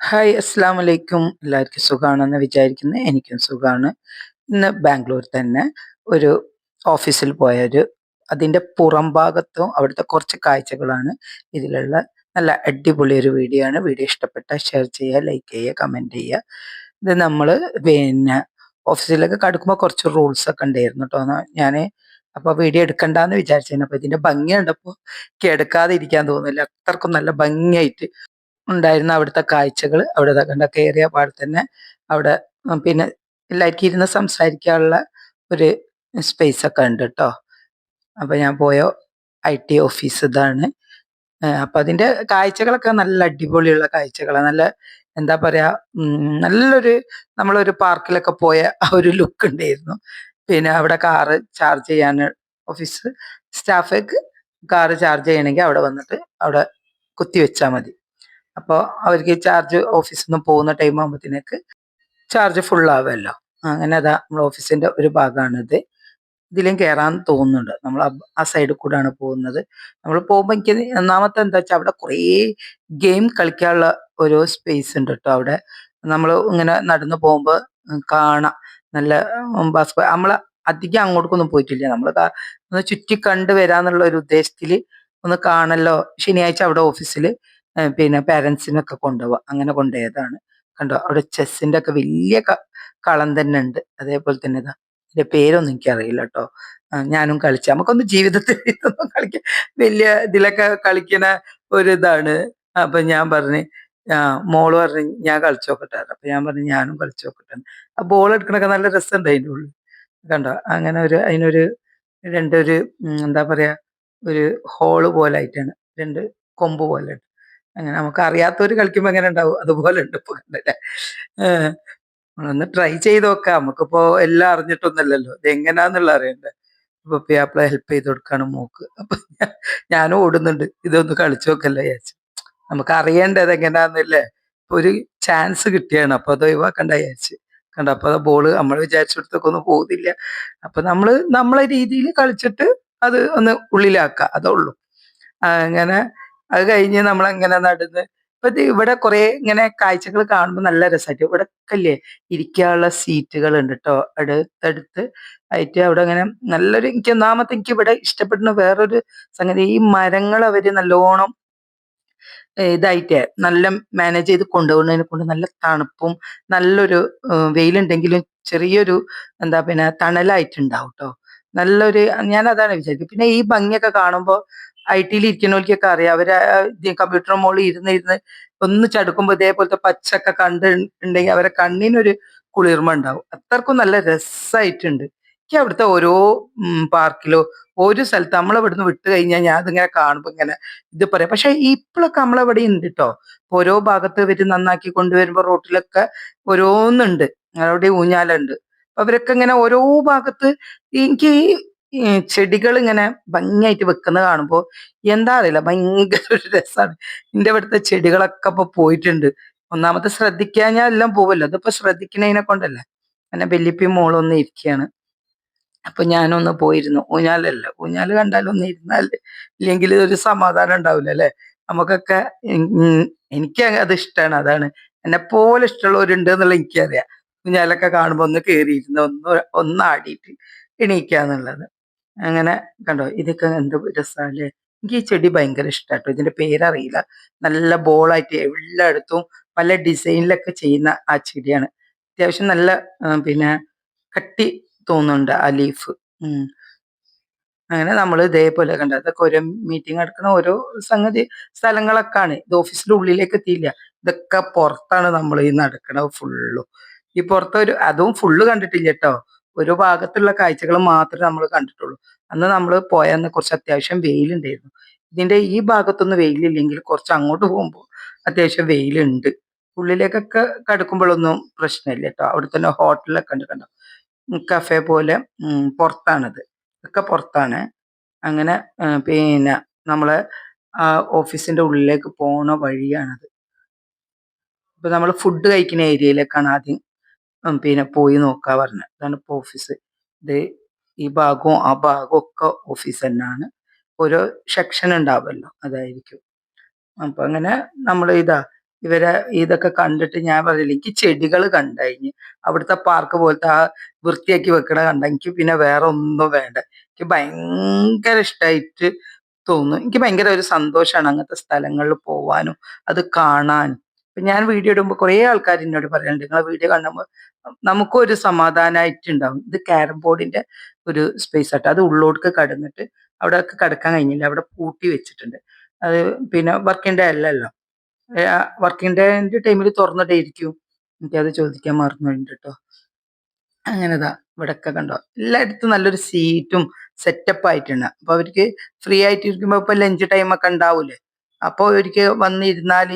Hi അസ്സാം വലൈക്കും എല്ലാവർക്കും സുഖമാണെന്ന് വിചാരിക്കുന്നു. എനിക്കും സുഖമാണ് ഇന്ന് ബാംഗ്ലൂർ തന്നെ ഒരു ഓഫീസിൽ പോയ ഒരു അതിന്റെ പുറം ഭാഗത്തും അവിടുത്തെ കുറച്ച് കാഴ്ചകളാണ്. ഇതിലുള്ള നല്ല അടിപൊളി ഒരു വീഡിയോ ആണ്. വീഡിയോ ഇഷ്ടപ്പെട്ടാൽ ഷെയർ ചെയ്യുക ലൈക്ക് ചെയ്യുക കമന്റ് ചെയ്യുക. ഇത് നമ്മൾ പിന്നെ ഓഫീസിലൊക്കെ കടക്കുമ്പോൾ കുറച്ച് റൂൾസ് ഒക്കെ ഉണ്ടായിരുന്നു കേട്ടോ. ഞാൻ അപ്പോൾ വീഡിയോ എടുക്കണ്ടെന്ന് വിചാരിച്ചിരുന്നു അപ്പോൾ ഇതിന്റെ ഭംഗി കണ്ടപ്പോൾ എടുക്കാതെ ഇരിക്കാൻ തോന്നുന്നില്ല. അത്രക്കും നല്ല ഭംഗിയായിട്ട് ഉണ്ടായിരുന്ന അവിടുത്തെ കാഴ്ചകൾ അവിടെ കണ്ട കയറിയ പാടെ തന്നെ അവിടെ പിന്നെ എല്ലാവർക്കും ഇരുന്ന് സംസാരിക്കാനുള്ള ഒരു സ്പേസ് ഒക്കെ ഉണ്ട് കേട്ടോ അപ്പൊ ഞാൻ പോയ? ഐ ടി ഓഫീസ് ഇതാണ്. അപ്പൊ അതിന്റെ കാഴ്ചകളൊക്കെ നല്ല അടിപൊളിയുള്ള കാഴ്ചകളാണ് നല്ല എന്താ പറയാ നല്ലൊരു നമ്മളൊരു പാർക്കിലൊക്കെ പോയ ആ ഒരു ലുക്ക് ഉണ്ടായിരുന്നു. പിന്നെ അവിടെ കാറ് ചാർജ് ചെയ്യാൻ ഓഫീസ് സ്റ്റാഫ് കാറ് ചാർജ് ചെയ്യണമെങ്കിൽ അവിടെ വന്നിട്ട് അവിടെ കുത്തി വെച്ചാൽ മതി. അപ്പോൾ അവർക്ക് ചാർജ് ഓഫീസിൽ നിന്ന് പോകുന്ന ടൈം ആകുമ്പോഴത്തേക്ക് ചാർജ് ഫുൾ ആവുമല്ലോ. അങ്ങനെ അതാ നമ്മുടെ ഓഫീസിന്റെ ഒരു ഭാഗമാണിത് ഇതിലും കയറാൻ തോന്നുന്നുണ്ട്. നമ്മൾ ആ സൈഡിൽ കൂടാണ് പോകുന്നത്. നമ്മൾ പോകുമ്പോൾ എനിക്ക് ഒന്നാമത്തെ എന്താ വെച്ചാൽ അവിടെ കുറേ ഗെയിം കളിക്കാനുള്ള ഒരു സ്പേസ് ഉണ്ട് കേട്ടോ അവിടെ. നമ്മൾ ഇങ്ങനെ നടന്നു പോകുമ്പോൾ കാണാം. നല്ല ബാസ്കോ നമ്മൾ അധികം അങ്ങോട്ടേക്കൊന്നും പോയിട്ടില്ല. നമ്മൾ ഒന്ന് ചുറ്റി കണ്ടു വരാന്നുള്ള ഒരു ഉദ്ദേശത്തിൽ ഒന്ന് കാണല്ലോ. ശനിയാഴ്ച അവിടെ ഓഫീസിൽ പിന്നെ പാരൻസിനൊക്കെ കൊണ്ടുപോവാം. അങ്ങനെ കൊണ്ടുപോയതാണ്. കണ്ടോ? അവിടെ ചെസ്സിന്റെ ഒക്കെ വലിയ കളം തന്നെ ഉണ്ട്. അതേപോലെ തന്നെ ഇതാ. ഇതിന്റെ പേരൊന്നും എനിക്കറിയില്ല കേട്ടോ. ഞാനും കളിച്ച. നമുക്കൊന്ന് ജീവിതത്തിൽ ഇതൊന്നും കളിക്കാൻ വലിയ ഇതിലൊക്കെ കളിക്കുന്ന ഒരു ഇതാണ്. അപ്പൊ ഞാൻ പറഞ്ഞ് മോൾ പറഞ്ഞ് ഞാൻ കളിച്ചു നോക്കട്ടെ അപ്പൊ ഞാൻ പറഞ്ഞു ഞാനും കളിച്ചു നോക്കട്ടെ ആ ബോൾ എടുക്കണൊക്കെ നല്ല രസമുണ്ട് അതിന്റെ ഉള്ളിൽ. കണ്ടോ? അങ്ങനെ ഒരു അതിനൊരു രണ്ടൊരു എന്താ പറയാ ഒരു ഹോൾ പോലെ ആയിട്ടാണ്. രണ്ട് കൊമ്പ് പോലെ. അങ്ങനെ നമുക്ക് അറിയാത്തവര് കളിക്കുമ്പോ എങ്ങനെ ഉണ്ടാവും? അതുപോലെ ഉണ്ട് ഇപ്പൊ കണ്ടല്ലേ? നമ്മളൊന്ന് ട്രൈ ചെയ്ത് നോക്കാം. നമുക്കിപ്പോ എല്ലാം അറിഞ്ഞിട്ടൊന്നുമല്ലല്ലോ. ഇത് എങ്ങനെയാന്നുള്ള അറിയണ്ടേ? അപ്പൊ പിയാപ്പിളെ ഹെൽപ്പ് ചെയ്ത് കൊടുക്കാണ് മോക്ക്. അപ്പൊ ഞാനും ഓടുന്നുണ്ട്. ഇതൊന്ന് കളിച്ചു നോക്കല്ലേ ചേച്ചി നമുക്ക് അറിയേണ്ടത് എങ്ങനെയാന്നല്ലേ ഒരു ചാൻസ് കിട്ടിയാണ്. അപ്പൊ അത് ഒഴിവാക്കണ്ട ചേച്ചി കണ്ട? അപ്പൊ ബോൾ നമ്മൾ വിചാരിച്ചിടത്തൊക്കെ ഒന്നും പോകുന്നില്ല അപ്പൊ നമ്മൾ നമ്മളെ രീതിയിൽ കളിച്ചിട്ട് അത് ഒന്ന് ഉള്ളിലാക്കുക. അതേ ഉള്ളൂ. അങ്ങനെ അത് കഴിഞ്ഞ് നമ്മൾ എങ്ങനെ നടന്ന് ഇപ്പൊ ഇവിടെ കുറെ ഇങ്ങനെ കാഴ്ചകൾ കാണുമ്പോൾ നല്ല രസമായിട്ട് ഇവിടെ ഒക്കെ ഇരിക്കാനുള്ള സീറ്റുകൾ ഉണ്ട് കേട്ടോ അടുത്തടുത്ത് ആയിട്ട് അവിടെ അങ്ങനെ നല്ലൊരു എനിക്ക് ഒന്നാമത്തെ എനിക്ക് ഇവിടെ ഇഷ്ടപ്പെടുന്ന വേറൊരു സംഗതി ഈ മരങ്ങൾ അവർ നല്ലോണം ഇതായിട്ട് നല്ല മാനേജ് ചെയ്ത് കൊണ്ടുപോകുന്നതിനെ കൊണ്ട് നല്ല തണുപ്പും നല്ലൊരു വെയിലുണ്ടെങ്കിലും ചെറിയൊരു എന്താ പിന്നെ തണലായിട്ടുണ്ടാവും കേട്ടോ നല്ലൊരു ഞാൻ അതാണ് വിചാരിക്കുന്നത് പിന്നെ ഈ ഭംഗിയൊക്കെ കാണുമ്പോൾ ഐ ടിയിൽ ഇരിക്കുന്നവർക്കൊക്കെ അറിയാം. അവർ കമ്പ്യൂട്ടർ മുകളിൽ ഇരുന്ന് ഇരുന്ന് ഒന്ന് ചടുക്കുമ്പോൾ ഇതേപോലത്തെ പച്ചൊക്കെ കണ്ടിട്ടുണ്ടെങ്കിൽ അവരെ കണ്ണിനൊരു കുളിർമ ഉണ്ടാവും. അത്രക്കും നല്ല രസമായിട്ടുണ്ട് എനിക്ക് അവിടുത്തെ ഓരോ പാർക്കിലോ ഒരു സ്ഥലത്ത് നമ്മളെ ഇവിടുന്ന് വിട്ട് കഴിഞ്ഞാൽ ഞാൻ അതിങ്ങനെ കാണുമ്പോൾ ഇങ്ങനെ ഇത് പറയാം. പക്ഷെ ഇപ്പോഴൊക്കെ നമ്മളെവിടെ ഉണ്ട് കേട്ടോ ഓരോ ഭാഗത്ത് ഇവർ നന്നാക്കി കൊണ്ടുവരുമ്പോ റോട്ടിലൊക്കെ ഓരോന്നുണ്ട്. അവിടെ ഊഞ്ഞാലുണ്ട്. അവരൊക്കെ ഇങ്ങനെ ഓരോ ഭാഗത്ത് എനിക്ക് ചെടികൾ ഇങ്ങനെ ഭംഗിയായിട്ട് വെക്കുന്നത് കാണുമ്പോൾ എന്താ അറിയില്ല ഭയങ്കര ഒരു രസമാണ് എന്റെ ഇവിടുത്തെ ചെടികളൊക്കെ ഇപ്പൊ പോയിട്ടുണ്ട്. ഒന്നാമത്തെ ശ്രദ്ധിക്കാൻ ഞാൻ എല്ലാം പോവല്ലോ. അതിപ്പോ ശ്രദ്ധിക്കണതിനെ കൊണ്ടല്ലേ. അങ്ങനെ വല്യപ്പി മോളൊന്ന് ഇരിക്കുകയാണ് അപ്പൊ ഞാനൊന്ന് പോയിരുന്നു. ഊഞ്ഞാലല്ല? ഊഞ്ഞാൽ കണ്ടാലൊന്ന് ഇരുന്നാൽ ഇല്ലെങ്കിൽ ഒരു സമാധാനം ഉണ്ടാവില്ല അല്ലെ? നമുക്കൊക്കെ എനിക്ക് അത് ഇഷ്ടമാണ് അതാണ്. എന്നെ പോലെ ഇഷ്ടമുള്ളവരുണ്ട് എന്നുള്ള എനിക്കറിയാം. ഊഞ്ഞാലൊക്കെ കാണുമ്പോ ഒന്ന് കയറിയിരുന്ന് ഒന്ന് ഒന്നാടിയിട്ട് എണീക്കുക എണീക്കാന്നുള്ളത്. അങ്ങനെ കണ്ടോ? ഇതൊക്കെ എന്ത് രസമല്ലേ എനിക്ക് ഈ ചെടി ഭയങ്കര ഇഷ്ടാട്ടോ. ഇതിന്റെ പേരറിയില്ല. നല്ല ബോളായിട്ട് എല്ലായിടത്തും പല ഡിസൈനിലൊക്കെ ചെയ്യുന്ന ആ ചെടിയാണ്. അത്യാവശ്യം നല്ല പിന്നെ കട്ടി തോന്നുന്നുണ്ട് ആ ലീഫ്. അങ്ങനെ നമ്മൾ ഇതേപോലെ കണ്ട? അതൊക്കെ ഓരോ മീറ്റിംഗ് നടക്കുന്ന ഓരോ സംഗതി സ്ഥലങ്ങളൊക്കെ ആണ് ഇത് ഓഫീസിന്റെ ഉള്ളിലേക്ക് എത്തിയില്ല. ഇതൊക്കെ പുറത്താണ് നമ്മൾ ഈ നടക്കണത് ഫുള്ളും. ഈ പുറത്തൊരു അതും ഫുള്ള് കണ്ടിട്ടില്ല കേട്ടോ. ഒരു ഭാഗത്തുള്ള കാഴ്ചകൾ മാത്രമേ നമ്മൾ കണ്ടിട്ടുള്ളൂ. അന്ന് നമ്മൾ പോയന്ന് കുറച്ച് അത്യാവശ്യം വെയിലുണ്ടായിരുന്നു. ഇതിന്റെ ഈ ഭാഗത്തൊന്നും വെയിലില്ലെങ്കിൽ കുറച്ച് അങ്ങോട്ട് പോകുമ്പോൾ അത്യാവശ്യം വെയിലുണ്ട്. ഉള്ളിലേക്കൊക്കെ കടക്കുമ്പോഴൊന്നും പ്രശ്നമില്ല കേട്ടോ അവിടെ തന്നെ ഹോട്ടലൊക്കെ ഉണ്ട് കണ്ടോ? കഫേ പോലെ പുറത്താണത്. ഒക്കെ പുറത്താണ്. അങ്ങനെ പിന്നെ നമ്മളെ ആ ഓഫീസിന്റെ ഉള്ളിലേക്ക് പോണ വഴിയാണത്. ഇപ്പൊ നമ്മൾ ഫുഡ് കഴിക്കുന്ന ഏരിയയിലേക്കാണ് ആദ്യം പിന്നെ പോയി നോക്കാ പറഞ്ഞു. ഇതാണ് ഇപ്പൊ ഓഫീസ് ഇത് ഈ ഭാഗവും ആ ഭാഗവും ഒക്കെ ഓഫീസ് തന്നെയാണ് ഓരോ സെക്ഷൻ ഉണ്ടാവുമല്ലോ അതായിരിക്കും. അപ്പൊ അങ്ങനെ നമ്മൾ ഇതാ ഇവരെ ഇതൊക്കെ കണ്ടിട്ട് ഞാൻ പറയില്ല എനിക്ക് ചെടികൾ കണ്ടുകഴിഞ്ഞ് അവിടുത്തെ പാർക്ക് പോലത്തെ ആ വൃത്തിയാക്കി വെക്കണ കണ്ട എനിക്ക് പിന്നെ വേറെ ഒന്നും വേണ്ട. എനിക്ക് ഭയങ്കര ഇഷ്ടമായിട്ട് തോന്നും. എനിക്ക് ഭയങ്കര ഒരു സന്തോഷമാണ് അങ്ങനത്തെ സ്ഥലങ്ങളിൽ പോവാനും അത് കാണാനും. ഞാൻ വീഡിയോ ഇടുമ്പോൾ കുറേ ആൾക്കാർ എന്നോട് പറയാറുണ്ട് നിങ്ങളെ വീഡിയോ കാണുമ്പോൾ നമുക്കും ഒരു സമാധാനമായിട്ടുണ്ടാവും ഇത് ക്യാരം ബോർഡിന്റെ ഒരു സ്പേസ് ആട്ടോ. അത് ഉള്ളോട്ട് കടന്നിട്ട് അവിടെ കിടക്കാൻ കഴിഞ്ഞില്ല. അവിടെ പൂട്ടി വെച്ചിട്ടുണ്ട്. അത് പിന്നെ വർക്കിംഗ് ഡേ അല്ലല്ലോ. വർക്കിംഗ് ഡേന്റെ ടൈമിൽ തുറന്നിട്ടേ ഇരിക്കും എനിക്കത് ചോദിക്കാൻ മറന്നുപോയിട്ടുണ്ട് കേട്ടോ അങ്ങനെതാ. ഇവിടെയൊക്കെ കണ്ടോ? എല്ലായിടത്തും നല്ലൊരു സീറ്റും സെറ്റപ്പ് ആയിട്ടുണ്ട്. അപ്പൊ അവർക്ക് ഫ്രീ ആയിട്ട് ഇരിക്കുമ്പോ ഇപ്പൊ ലഞ്ച് ടൈം ഒക്കെ ഉണ്ടാവൂലേ? അപ്പൊ അവർക്ക് വന്നിരുന്നാൽ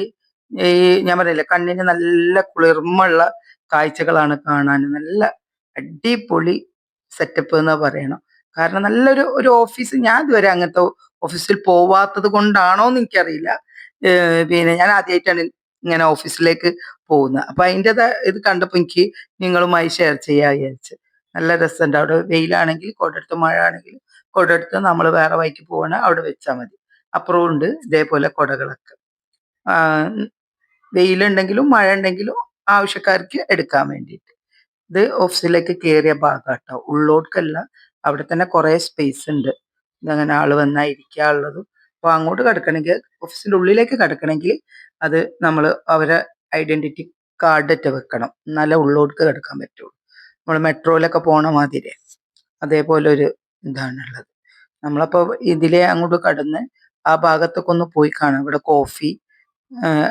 ഈ ഞാൻ പറയില്ല കണ്ണിന് നല്ല കുളിർമുള്ള കാഴ്ചകളാണ് കാണാൻ. നല്ല അടിപൊളി സെറ്റപ്പ് എന്ന് പറയണം. കാരണം നല്ലൊരു ഒരു ഓഫീസ് ഞാൻ ഇതുവരെ അങ്ങനത്തെ ഓഫീസിൽ പോവാത്തത് കൊണ്ടാണോ എന്ന് എനിക്കറിയില്ല. പിന്നെ ഞാൻ ആദ്യമായിട്ടാണ് ഇങ്ങനെ ഓഫീസിലേക്ക് പോകുന്നത്. അപ്പൊ അതിന്റെ ഇത് കണ്ടപ്പോൾ എനിക്ക് നിങ്ങളുമായി ഷെയർ ചെയ്യാ വിചാരിച്ച്. നല്ല രസമുണ്ട്. അവിടെ വെയിലാണെങ്കിൽ കൊടെടുത്ത് മഴ ആണെങ്കിൽ കൊടെടുത്ത് നമ്മൾ വേറെ വഴിക്ക് പോകണ അവിടെ വെച്ചാൽ മതി. അപ്പുറവും ഉണ്ട് ഇതേപോലെ കൊടകളൊക്കെ. വെയിലുണ്ടെങ്കിലും മഴ ഉണ്ടെങ്കിലും ആവശ്യക്കാർക്ക് എടുക്കാൻ വേണ്ടിയിട്ട്. ഇത് ഓഫീസിലേക്ക് കയറിയ ഭാഗം കേട്ടോ ഉള്ളോട്ടല്ല അവിടെ തന്നെ കുറേ സ്പേസ് ഉണ്ട്. അങ്ങനെ ആൾ വന്നാൽ ഇരിക്കാനുള്ളതും. അപ്പൊ അങ്ങോട്ട് കിടക്കണമെങ്കിൽ ഓഫീസിന്റെ ഉള്ളിലേക്ക് കിടക്കണമെങ്കിൽ അത് നമ്മൾ അവരെ ഐഡന്റിറ്റി കാർഡ് ഇട്ട് വെക്കണം. എന്നാലേ ഉള്ളോട്ട് കിടക്കാൻ പറ്റുള്ളൂ. നമ്മൾ മെട്രോയിലൊക്കെ പോണ മാതിരി അതേപോലെ ഒരു ഇതാണുള്ളത്. നമ്മളപ്പോ ഇതിലെ അങ്ങോട്ട് കടന്ന് ആ ഭാഗത്തൊക്കെ ഒന്ന് പോയി കാണാം. ഇവിടെ കോഫി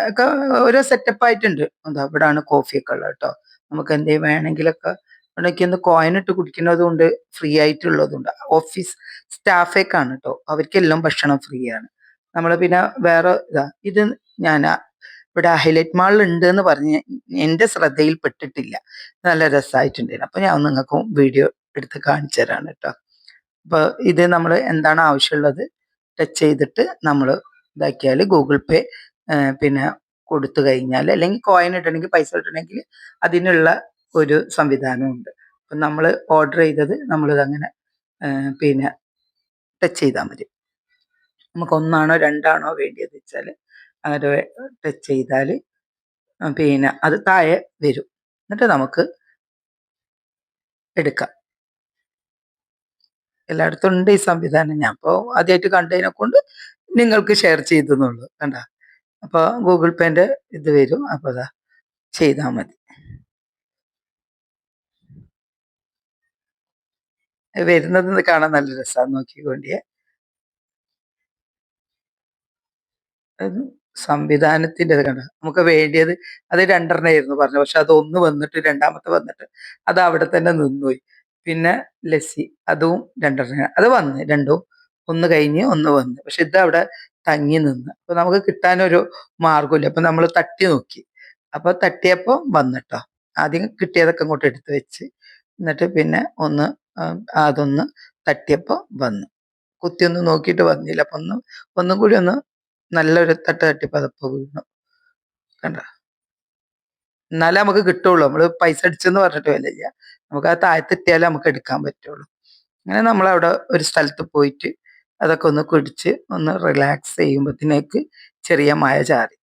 ഒക്കെ ഓരോ സെറ്റപ്പ് ആയിട്ടുണ്ട്. ഇവിടാണ് കോഫി ഒക്കെ ഉള്ളത് കേട്ടോ നമുക്ക് എന്തെങ്കിലും വേണമെങ്കിലൊക്കെ ഇവിടേക്ക് ഒന്ന് കോയിൻ ഇട്ട് കുടിക്കുന്നതുകൊണ്ട് ഫ്രീ ആയിട്ടുള്ളതുണ്ട് ഓഫീസ് സ്റ്റാഫേക്കാണ് കേട്ടോ അവർക്കെല്ലാം ഭക്ഷണം ഫ്രീ ആണ്. നമ്മൾ പിന്നെ വേറെ ഇതാ ഇത് ഞാൻ ഇവിടെ ഹൈലൈറ്റ് മാളിൽ ഉണ്ട് എന്ന് പറഞ്ഞ് എന്റെ ശ്രദ്ധയിൽ പെട്ടിട്ടില്ല. നല്ല രസമായിട്ടുണ്ടായിരുന്നു അപ്പൊ ഞാൻ നിങ്ങൾക്ക് വീഡിയോ എടുത്ത് കാണിച്ചു തരാണ് കേട്ടോ അപ്പൊ ഇത് നമ്മൾ എന്താണ് ആവശ്യമുള്ളത് ടച്ച് ചെയ്തിട്ട് നമ്മൾ ഇതാക്കിയാൽ ഗൂഗിൾ പേ പിന്നെ കൊടുത്തു കഴിഞ്ഞാൽ അല്ലെങ്കിൽ കോയിൻ ഇട്ടണമെങ്കിൽ പൈസ ഇട്ടണമെങ്കിൽ അതിനുള്ള ഒരു സംവിധാനമുണ്ട്. അപ്പം നമ്മൾ ഓർഡർ ചെയ്തത് നമ്മളിതങ്ങനെ പിന്നെ ടച്ച് ചെയ്താൽ മതി. നമുക്ക് ഒന്നാണോ രണ്ടാണോ വേണ്ടിയത് വെച്ചാൽ അങ്ങനെ ടച്ച് ചെയ്താൽ പിന്നെ അത് താഴെ വരും. എന്നിട്ട് നമുക്ക് എടുക്കാം. എല്ലായിടത്തും ഉണ്ട് ഈ സംവിധാനം. ഞാൻ ഇപ്പോൾ ആദ്യമായിട്ട് കണ്ടതിനെ കൊണ്ട് നിങ്ങൾക്ക് ഷെയർ ചെയ്തെന്നുള്ളൂ. കണ്ട? അപ്പോൾ ഗൂഗിൾ പേന്റെ ഇത് വരും. അപ്പോൾ അതാ ചെയ്താൽ മതി. വരുന്നത് കാണാൻ നല്ല രസമാണ് നോക്കിക്കൊണ്ടിയേ അത് സംവിധാനത്തിന്റെ ഇത് കണ്ട? നമുക്ക് വേണ്ടിയത് അത് രണ്ടെണ്ണമായിരുന്നു പറഞ്ഞു പക്ഷെ അത് ഒന്ന് വന്നിട്ട് രണ്ടാമത്തെ വന്നിട്ട് അത് അവിടെ തന്നെ നിന്നുപോയി. പിന്നെ ലസ്സി അതും രണ്ടെണ്ണം. അത് വന്ന് രണ്ടും. ഒന്ന് കഴിഞ്ഞ് ഒന്ന് വന്ന്. പക്ഷെ ഇത് അവിടെ തങ്ങി നിന്ന്. അപ്പൊ നമുക്ക് കിട്ടാനൊരു മാർഗമില്ല അപ്പൊ നമ്മൾ തട്ടി നോക്കി. അപ്പൊ തട്ടിയപ്പോ വന്നിട്ടോ. ആദ്യം കിട്ടിയതൊക്കെ ഇങ്ങോട്ട് എടുത്തു വെച്ച്. എന്നിട്ട് പിന്നെ ഒന്ന് അതൊന്ന് തട്ടിയപ്പോ വന്നു. കുത്തി ഒന്ന് നോക്കിയിട്ട് വന്നില്ല. അപ്പൊ ഒന്ന് ഒന്നും കൂടി ഒന്ന് നല്ലൊരു തട്ട് തട്ടിപ്പ് അതപ്പോ വീണു. കണ്ട? എന്നാലേ നമുക്ക് കിട്ടുള്ളൂ. നമ്മൾ പൈസ അടിച്ചെന്ന് പറഞ്ഞിട്ട് വിലയില്ല നമുക്ക് ആ താഴത്തെത്തിയാലേ നമുക്ക് എടുക്കാൻ പറ്റുള്ളൂ. അങ്ങനെ നമ്മൾ അവിടെ ഒരു സ്ഥലത്ത് പോയിട്ട് അതൊക്കെ ഒന്ന് കുടിച്ച് ഒന്ന് റിലാക്സ് ചെയ്യുമ്പോഴത്തേക്ക് ചെറിയ മായ ചാറി.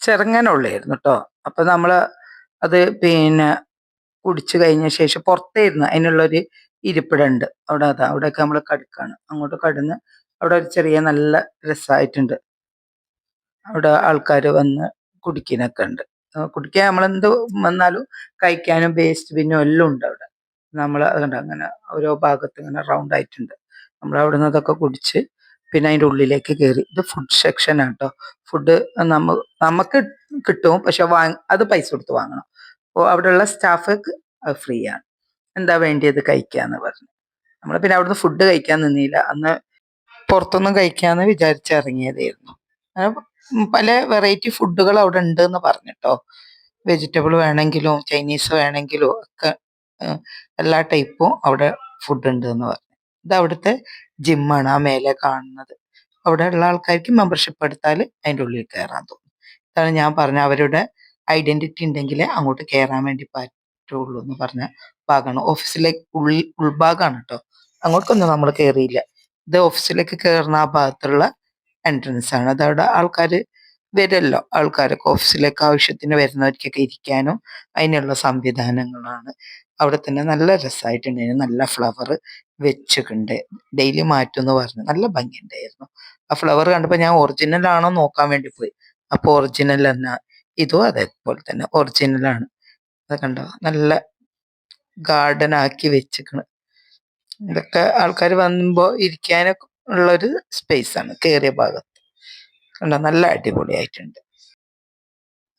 ചെറുങ്ങനുള്ളായിരുന്നു കേട്ടോ അപ്പൊ നമ്മൾ അത് പിന്നെ കുടിച്ചു കഴിഞ്ഞ ശേഷം പുറത്തായിരുന്നു അതിനുള്ളൊരു ഇരിപ്പിടുണ്ട്. അവിടെ അതാ അവിടെയൊക്കെ നമ്മൾ കടുക്കാണ്. അങ്ങോട്ട് കടന്ന് അവിടെ ഒരു ചെറിയ നല്ല രസമായിട്ടുണ്ട് അവിടെ ആൾക്കാർ വന്ന് കുടിക്കാനൊക്കെ ഉണ്ട്. കുടിക്കാൻ നമ്മളെന്ത് വന്നാലും കഴിക്കാനും വേസ്റ്റ് ബിന്നും എല്ലാം ഉണ്ട് അവിടെ. നമ്മൾ അതുകൊണ്ട് അങ്ങനെ ഓരോ ഭാഗത്ത് ഇങ്ങനെ റൗണ്ട് ആയിട്ടുണ്ട്. നമ്മൾ അവിടെ നിന്ന് അതൊക്കെ കുടിച്ച് പിന്നെ അതിന്റെ ഉള്ളിലേക്ക് കയറി ഇത് ഫുഡ് സെക്ഷൻ കേട്ടോ ഫുഡ് നമ്മ നമുക്ക് കിട്ടും പക്ഷെ വാങ് അത് പൈസ കൊടുത്ത് വാങ്ങണം. അപ്പോൾ അവിടെയുള്ള സ്റ്റാഫ് ഫ്രീ ആണ്. എന്താ വേണ്ടിയത് കഴിക്കാന്ന് പറഞ്ഞു. നമ്മൾ പിന്നെ അവിടുന്ന് ഫുഡ് കഴിക്കാൻ നിന്നില്ല. അന്ന് പുറത്തൊന്നും കഴിക്കാന്ന് വിചാരിച്ചിറങ്ങിയതായിരുന്നു പല വെറൈറ്റി ഫുഡുകൾ അവിടെ ഉണ്ട് എന്ന് പറഞ്ഞിട്ടോ. വെജിറ്റബിൾ വേണമെങ്കിലും ചൈനീസ് വേണമെങ്കിലും ഒക്കെ എല്ലാ ടൈപ്പും അവിടെ ഫുഡ് ഉണ്ട് എന്ന് പറഞ്ഞു. ഇത് അവിടുത്തെ ജിമ്മാണ് ആ മേലെ കാണുന്നത്. അവിടെ ഉള്ള ആൾക്കാർക്ക് മെമ്പർഷിപ്പ് എടുത്താൽ അതിന്റെ ഉള്ളിൽ കയറാൻ തോന്നും. ഇതാണ് ഞാൻ പറഞ്ഞ അവരുടെ ഐഡന്റിറ്റി ഉണ്ടെങ്കിൽ അങ്ങോട്ട് കയറാൻ വേണ്ടി പറ്റുള്ളൂ എന്ന് പറഞ്ഞ ഭാഗമാണ്. ഓഫീസിലേക്ക് ഉള്ളിൽ ഉൾഭാഗമാണ് കേട്ടോ അങ്ങോട്ടൊന്നും നമ്മൾ കയറിയില്ല. ഇത് ഓഫീസിലേക്ക് കയറുന്ന ആ ഭാഗത്തുള്ള എൻട്രൻസ് ആണ്. അതവിടെ ആൾക്കാർ വരുമല്ലോ ആൾക്കാരൊക്കെ ഓഫീസിലേക്ക് ആവശ്യത്തിന് വരുന്നവർക്കൊക്കെ ഇരിക്കാനും അതിനുള്ള സംവിധാനങ്ങളാണ്. അവിടെ തന്നെ നല്ല രസമായിട്ടുണ്ടായിരുന്നു നല്ല ഫ്ലവർ വെച്ചിട്ടുണ്ട്. ഡെയിലി മാറ്റും എന്ന് പറഞ്ഞു. നല്ല ഭംഗിയുണ്ടായിരുന്നു. ആ ഫ്ലവർ കണ്ടപ്പോൾ ഞാൻ ഒറിജിനൽ ആണോ നോക്കാൻ വേണ്ടി പോയി. അപ്പോൾ ഒറിജിനൽ തന്നെ. ഇതും അതേപോലെ തന്നെ. ഒറിജിനലാണ് അത് കണ്ടോ? നല്ല ഗാർഡൻ ആക്കി വെച്ചിക്കണ് ഇതൊക്കെ ആൾക്കാർ വന്നുമ്പോൾ ഇരിക്കാനൊക്കെ ഉള്ളൊരു സ്പേസ് ആണ് കയറിയ ഭാഗത്ത്. കണ്ടോ? നല്ല അടിപൊളിയായിട്ടുണ്ട്.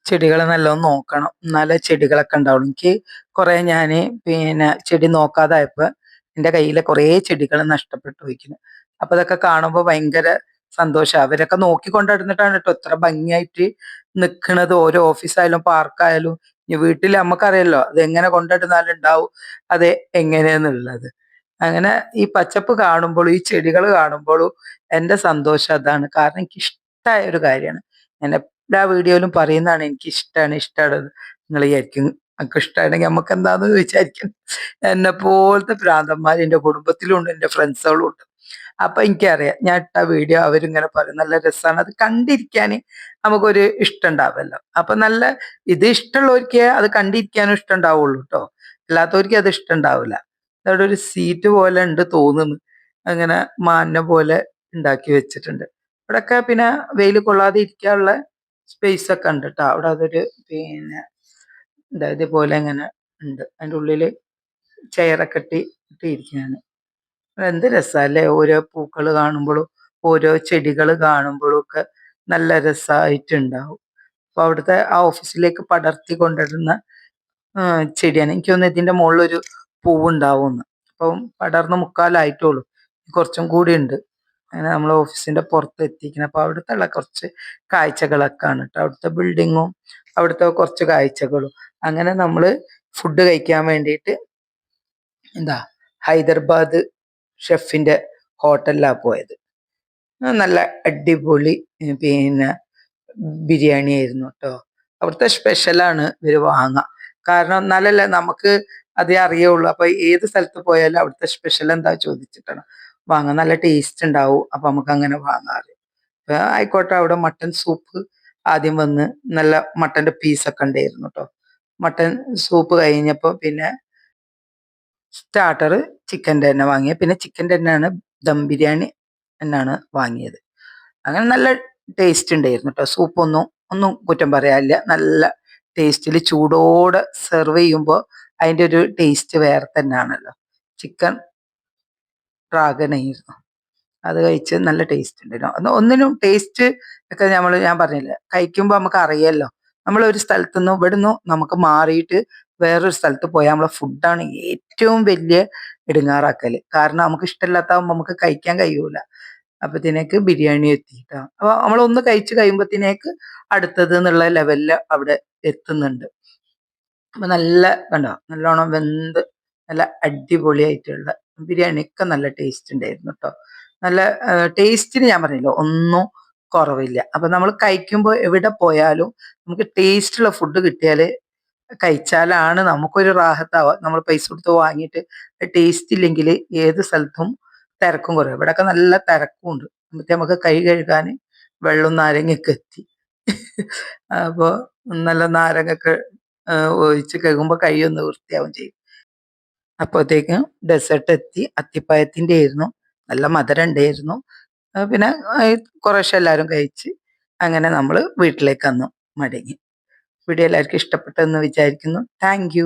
ചെടികളെ നല്ലോണം നോക്കണം. എന്നാലേ ചെടികളൊക്കെ ഉണ്ടാവുള്ളൂ എനിക്ക് കുറെ ഞാൻ പിന്നെ ചെടി നോക്കാതായപ്പോൾ എന്റെ കയ്യിലെ കുറേ ചെടികൾ നഷ്ടപ്പെട്ടു പോയിക്കുന്നു അപ്പൊ അതൊക്കെ കാണുമ്പോൾ ഭയങ്കര സന്തോഷം. അവരൊക്കെ നോക്കിക്കൊണ്ടിരുന്നിട്ടാണ് കേട്ടോ ഇത്ര ഭംഗിയായിട്ട് നിൽക്കുന്നത് ഓരോ ഓഫീസായാലും പാർക്കായാലും. വീട്ടിൽ നമുക്കറിയാലോ അത് എങ്ങനെ കൊണ്ടിരുന്നാലും ഉണ്ടാവും അത് എങ്ങനെയാന്നുള്ളത്. അങ്ങനെ ഈ പച്ചപ്പ് കാണുമ്പോഴും ഈ ചെടികൾ കാണുമ്പോഴും എന്റെ സന്തോഷം അതാണ്. കാരണം എനിക്ക് ഇഷ്ടമായ ഒരു കാര്യമാണ്. ഞാൻ എല്ലാ വീഡിയോയിലും പറയുന്നതാണ് എനിക്ക് ഇഷ്ടമാണ് ഇഷ്ടമാണ് നിങ്ങൾ വിചാരിക്കും നമുക്ക് ഇഷ്ടമാണെങ്കിൽ നമുക്ക് എന്താന്ന് വിചാരിക്കും? എന്നെ പോലത്തെ ഭ്രാന്തന്മാർ എന്റെ കുടുംബത്തിലുണ്ട് എന്റെ ഫ്രണ്ട്സുകളും ഉണ്ട് അപ്പൊ എനിക്കറിയാം ഞാൻ ഇട്ട വീഡിയോ അവരിങ്ങനെ പറയും നല്ല രസമാണ്. അത് കണ്ടിരിക്കാൻ നമുക്കൊരു ഇഷ്ടം ഉണ്ടാവുമല്ലോ അപ്പൊ നല്ല ഇത് ഇഷ്ടമുള്ളവർക്ക് അത് കണ്ടിരിക്കാനും ഇഷ്ടം ഉണ്ടാവുള്ളൂ കേട്ടോ അല്ലാത്തവർക്ക് അത് ഇഷ്ടം ഉണ്ടാവില്ല. അവിടെ ഒരു സീറ്റ് പോലെ ഉണ്ട് തോന്നുന്നു. അങ്ങനെ മാന്ന പോലെ ഉണ്ടാക്കി വെച്ചിട്ടുണ്ട്. ഇവിടെയൊക്കെ പിന്നെ വെയിൽ കൊള്ളാതെ ഇരിക്കാനുള്ള സ്പേസ് ഒക്കെ ഉണ്ട് കേട്ടോ അവിടെ അതൊരു പിന്നെ എന്താ ഇതുപോലെ ഇങ്ങനെ ഉണ്ട്. അതിന്റെ ഉള്ളിൽ ചെയറൊക്കെ ഇട്ടി ഇട്ടിരിക്കുകയാണ്. എന്ത് രസമല്ലേ ഓരോ പൂക്കൾ കാണുമ്പോഴും ഓരോ ചെടികൾ കാണുമ്പോഴും ഒക്കെ നല്ല രസമായിട്ടുണ്ടാവും അപ്പോൾ അവിടുത്തെ ആ ഓഫീസിലേക്ക് പടർത്തി കൊണ്ടിരുന്ന ആ, ചെടിയാണ്. എനിക്ക് തോന്നുന്നു ഇതിന്റെ മുകളിലൊരു പൂവുണ്ടാവുമെന്ന്. അപ്പം പടർന്ന് മുക്കാലായിട്ടുള്ളൂ. കുറച്ചും കൂടി ഉണ്ട്. അങ്ങനെ നമ്മൾ ഓഫീസിന്റെ പുറത്ത് എത്തിക്കുന്നത് അപ്പൊ അവിടുത്തെ കുറച്ച് കാഴ്ചകളൊക്കെ ആണ് കേട്ടോ അവിടുത്തെ ബിൽഡിങ്ങും അവിടുത്തെ കുറച്ച് കാഴ്ചകളും. അങ്ങനെ നമ്മൾ ഫുഡ് കഴിക്കാൻ വേണ്ടിയിട്ട് എന്താ ഹൈദരാബാദ് ഷെഫിന്റെ ഹോട്ടലിലാണ് പോയത്. നല്ല അടിപൊളി പിന്നെ ബിരിയാണി ആയിരുന്നു കേട്ടോ അവിടുത്തെ സ്പെഷ്യലാണ് ഇവർ വാങ്ങുക കാരണം എന്നാലല്ലേ നമുക്ക് അതേ അറിയുള്ളൂ. അപ്പൊ ഏത് സ്ഥലത്ത് പോയാലും അവിടുത്തെ സ്പെഷ്യൽ എന്താ ചോദിച്ചിട്ടാണ്. വാങ്ങാൻ നല്ല ടേസ്റ്റ് ഉണ്ടാവും അപ്പൊ നമുക്ക് അങ്ങനെ വാങ്ങാറ്. ആയിക്കോട്ടെ അവിടെ മട്ടൻ സൂപ്പ് ആദ്യം വന്ന് നല്ല മട്ടന്റെ പീസൊക്കെ ഉണ്ടായിരുന്നു കേട്ടോ മട്ടൻ സൂപ്പ് കഴിഞ്ഞപ്പോൾ പിന്നെ സ്റ്റാർട്ടർ ചിക്കന്റെ തന്നെ വാങ്ങിയത് പിന്നെ ചിക്കന്റെ തന്നെയാണ് ദം ബിരിയാണി എന്നാണ് വാങ്ങിയത്. അങ്ങനെ നല്ല ടേസ്റ്റ് ഉണ്ടായിരുന്നു കേട്ടോ സൂപ്പൊന്നും ഒന്നും കുറ്റം പറയാനില്ല. നല്ല ടേസ്റ്റിൽ ചൂടോടെ സെർവ് ചെയ്യുമ്പോൾ അതിന്റെ ഒരു ടേസ്റ്റ് വേറെ തന്നെയാണല്ലോ. ചിക്കൻ ഡ്രാഗനായിരുന്നു അത് കഴിച്ച് നല്ല ടേസ്റ്റ് ഉണ്ടായിരുന്നു. ഒന്നിനും ടേസ്റ്റ് ഒക്കെ നമ്മൾ ഞാൻ പറഞ്ഞില്ല കഴിക്കുമ്പോൾ നമുക്ക് അറിയാമല്ലോ നമ്മൾ ഒരു സ്ഥലത്തു നിന്ന് ഇവിടുന്ന് നമുക്ക് മാറിയിട്ട് വേറൊരു സ്ഥലത്ത് പോയാൽ നമ്മളെ ഫുഡാണ് ഏറ്റവും വലിയ ഇടുങ്ങാറാക്കൽ കാരണം നമുക്ക് ഇഷ്ടമില്ലാത്താവുമ്പോൾ നമുക്ക് കഴിക്കാൻ കഴിയൂല. അപ്പത്തിനേക്ക് ബിരിയാണി എത്തിയിട്ടാ. അപ്പൊ നമ്മളൊന്ന് കഴിച്ച് കഴിയുമ്പത്തിനേക്ക് അടുത്തത് എന്നുള്ള ലെവലിൽ അവിടെ എത്തുന്നുണ്ട്. അപ്പൊ നല്ല കണ്ടോ നല്ലോണം വെന്ത് നല്ല അടിപൊളിയായിട്ടുള്ള ബിരിയാണിയൊക്കെ നല്ല ടേസ്റ്റ് ഉണ്ടായിരുന്നു കേട്ടോ നല്ല ടേസ്റ്റിന് ഞാൻ പറഞ്ഞില്ല ഒന്നും കുറവില്ല. അപ്പൊ നമ്മൾ കഴിക്കുമ്പോൾ എവിടെ പോയാലും നമുക്ക് ടേസ്റ്റുള്ള ഫുഡ് കിട്ടിയാൽ കഴിച്ചാലാണ് നമുക്കൊരു റാഹത്താവുക. നമ്മൾ പൈസ കൊടുത്ത് വാങ്ങിയിട്ട് ടേസ്റ്റ് ഇല്ലെങ്കിൽ ഏത് സ്ഥലത്തും തിരക്കും കുറയും ഇവിടെയൊക്കെ നല്ല തിരക്കും ഉണ്ട്. നമുക്ക് കൈ കഴുകാൻ വെള്ളം നാരങ്ങയൊക്കെ എത്തി. അപ്പോൾ നല്ല നാരങ്ങൊക്കെ ഒഴിച്ച് കഴുകുമ്പോൾ ഒന്ന് വൃത്തിയാവും ചെയ്യും. അപ്പോഴത്തേക്കും ഡെസേർട്ട് എത്തി അത്തിപ്പായത്തിന്റെ ആയിരുന്നു നല്ല മധുരം ഉണ്ടായിരുന്നു പിന്നെ കുറേശ്ശെ എല്ലാവരും കഴിച്ച് അങ്ങനെ നമ്മൾ വീട്ടിലേക്ക് വന്നു മടങ്ങി. വീഡിയോ എല്ലാവർക്കും ഇഷ്ടപ്പെട്ടെന്ന് വിചാരിക്കുന്നു. താങ്ക്